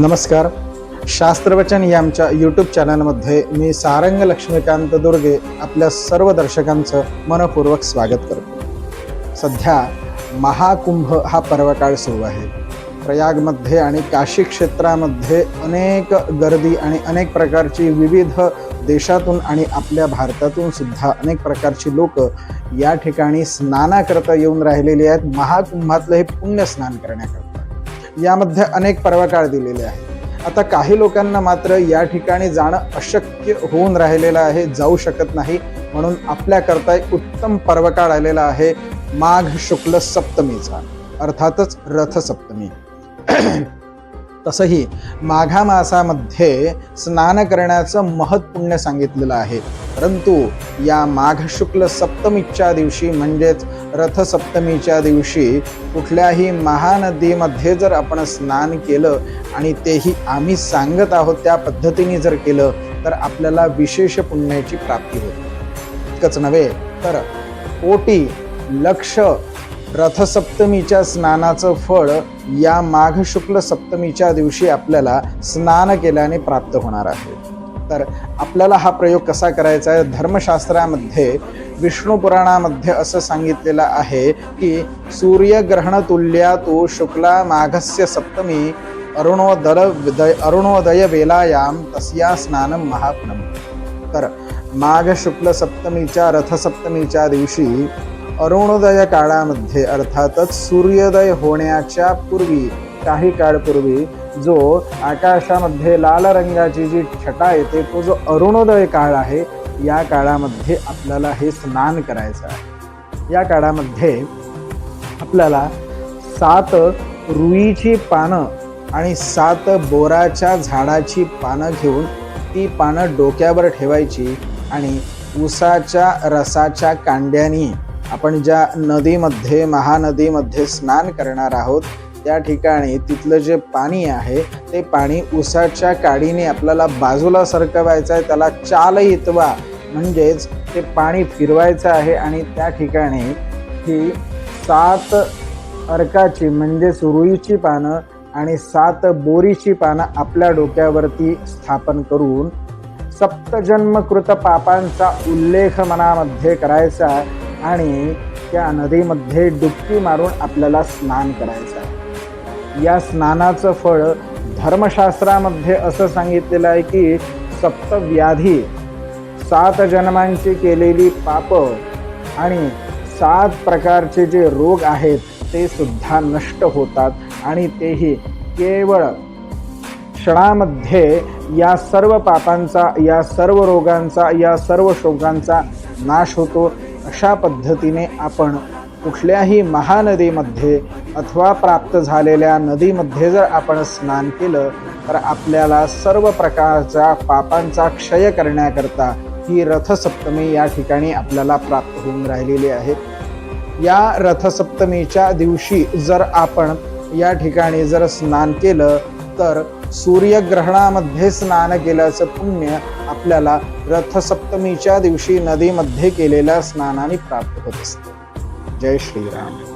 नमस्कार. शास्त्रवचन या आमच्या यूट्यूब चॅनलमध्ये मी सारंग लक्ष्मीकांत दुर्गे आपल्या सर्व दर्शकांचं मनपूर्वक स्वागत करतो. सध्या महाकुंभ हा पर्वकाळ सुरू आहे. प्रयागमध्ये आणि काशी क्षेत्रामध्ये अनेक गर्दी आणि अनेक प्रकारची विविध देशातून आणि आपल्या भारतातून सुद्धा अनेक प्रकारची लोक या ठिकाणी स्नानाकरता येऊन राहिलेली आहेत. महाकुंभातलं हे पुण्य स्नान करण्याकरता. यामध्ये अनेक पर्वकाळ दिलेले आहेत. आता काही लोकांना मात्र या ठिकाणी जाणं अशक्य होऊन राहिलेलं आहे जाऊ शकत नाही. म्हणून आपल्याकरता एक उत्तम पर्वकाळ आलेला आहे माघ शुक्ल सप्तमीचा. अर्थातच रथसप्तमी. तसंही माघा मासामध्ये स्नान करण्याचं महत्पुण्य सांगितलेलं आहे. परंतु या माघ शुक्ल सप्तमीच्या दिवशी म्हणजेच रथसप्तमीच्या दिवशी कुठल्याही महानदीमध्ये जर आपण स्नान केलं आणि तेही आम्ही सांगत आहोत त्या पद्धतीने जर केलं तर आपल्याला विशेष पुण्याची प्राप्ती होते. इतकंच नव्हे तर कोटी लक्ष रथसप्तमीच्या स्नानाचं फळ या माघ शुक्ल सप्तमीच्या दिवशी आपल्याला स्नान केल्याने प्राप्त होणार आहे. तर आपल्याला हा प्रयोग कसा करायचा आहे? धर्मशास्त्रामध्ये विष्णू पुराणामध्ये असं सांगितलेलं आहे की सूर्यग्रहण तुल्या तो शुक्ला माघस्य सप्तमी अरुणोदय अरुणोदय वेलायाम तस्या स्नानं महात्मम तर माघ शुक्ल सप्तमीच्या रथसप्तमीच्या दिवशी अरुणोदय काळामध्ये अर्थातच सूर्योदय होण्याच्या पूर्वी काही काळपूर्वी जो आकाशामध्ये लाल रंगाची जी छटा येते तो जो अरुणोदय काळ आहे या काळामध्ये आपल्याला हे स्नान करायचं आहे. या काळामध्ये आपल्याला सात रुईची पानं आणि सात बोराच्या झाडाची पानं घेऊन ती पानं डोक्यावर ठेवायची आणि उसाच्या रसाच्या कांड्यानी आपण ज्या नदीमध्ये महानदीमध्ये स्नान करणार आहोत त्या ठिकाणी तिथलं जे पाणी आहे ते पाणी उसाच्या काडीने आपल्याला बाजूला सरकवायचं आहे त्याला चाल इतवा. म्हणजेच ते पाणी फिरवायचं आहे आणि त्या ठिकाणी ही सात अर्काची म्हणजे रुईची पानं आणि सात बोरीची पानं आपल्या डोक्यावरती स्थापन करून सप्तजन्मकृत पापांचा उल्लेख मनामध्ये करायचा आणि त्या नदीमध्ये डुबकी मारून आपल्याला स्नान करायचं आहे. या स्नानाचं फळ धर्मशास्त्रामध्ये असं सांगितलेलं आहे की सप्तव्याधी सात जन्मांची केलेली पाप आणि सात प्रकारचे जे रोग आहेत ते सुद्धा नष्ट होतात आणि तेही केवळ क्षणामध्ये या सर्व पापांचा या सर्व रोगांचा या सर्व शोकांचा नाश होतो. अशा पद्धतीने आपण कुठल्याही महानदीमध्ये अथवा प्राप्त झालेल्या नदीमध्ये जर आपण स्नान केलं तर आपल्याला सर्व प्रकारच्या पापांचा क्षय करण्याकरता ही रथसप्तमी या ठिकाणी आपल्याला प्राप्त होऊन राहिलेली आहे. या रथसप्तमीच्या दिवशी जर आपण या ठिकाणी जर स्नान केलं तर सूर्यग्रहणामध्ये स्नान केल्याचं पुण्य आपल्याला रथसप्तमीच्या दिवशी नदीमध्ये केलेल्या स्नानाने प्राप्त होत असते. जय श्रीराम.